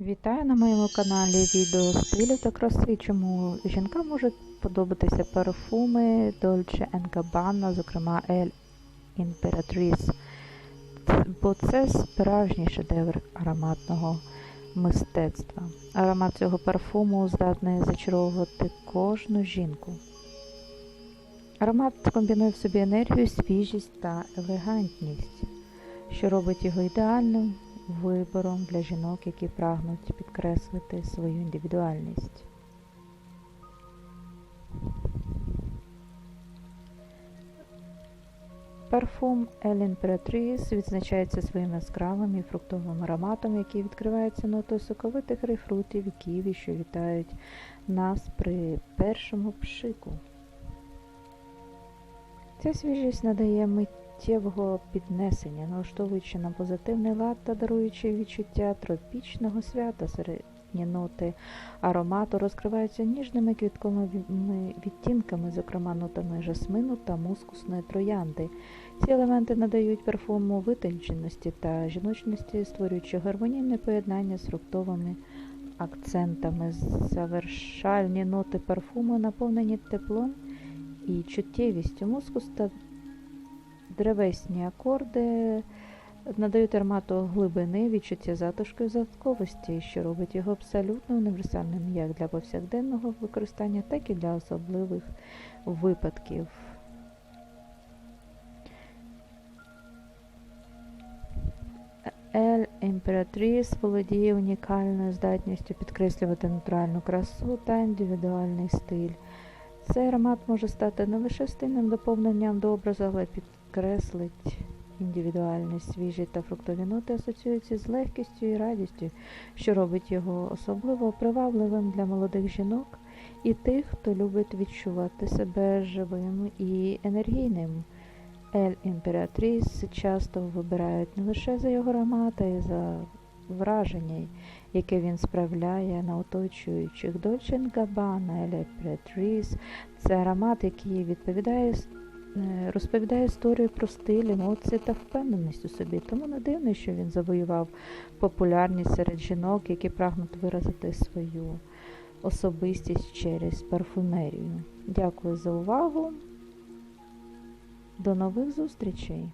Вітаю на моєму каналі відео стилю та краси, чому жінкам можуть подобатися парфуми Dolce Gabbana, зокрема El Imperatrice, бо це справжній шедевр ароматного мистецтва. Аромат цього парфуму здатний зачаровувати кожну жінку. Аромат комбінує в собі енергію, свіжість та елегантність, що робить його ідеальним вибором для жінок, які прагнуть підкреслити свою індивідуальність. Парфум El Imperatrice відзначається своїм яскравим і фруктовим ароматом, який відкривається нотою соковитих грейпфрутів і ківі, що вітають нас при першому пшику. Ця свіжість надає миттєвого піднесення, налаштовуючи на позитивний лад та даруючи відчуття тропічного свята середні ноти аромату розкриваються ніжними квітковими відтінками, зокрема нотами жасмину та мускусної троянди. Ці елементи надають парфуму витонченості та жіночності, створюючи гармонійне поєднання з фруктовими акцентами. Завершальні ноти парфуму наповнені теплом і чуттєвістю. Мускус та древесні акорди надають аромату глибини, відчуття затишку і загадковості, що робить його абсолютно універсальним як для повсякденного використання, так і для особливих випадків. Ель Імператріс володіє унікальною здатністю підкреслювати натуральну красу та індивідуальний стиль. Цей аромат може стати не лише стильним доповненням до образу, але підкреслить індивідуальність, свіжі та фруктові ноти асоціюються з легкістю і радістю, що робить його особливо привабливим для молодих жінок і тих, хто любить відчувати себе живим і енергійним. Ель Імператріс часто вибирають не лише за його аромат, а й за враження, яке він справляє на оточуючих. Dolce Gabbana, Ель Імператріс – це аромат, який відповідає розповідає історію про стиль, емоції та впевненість у собі. Тому не дивно, що він завоював популярність серед жінок, які прагнуть виразити свою особистість через парфумерію. Дякую за увагу. До нових зустрічей!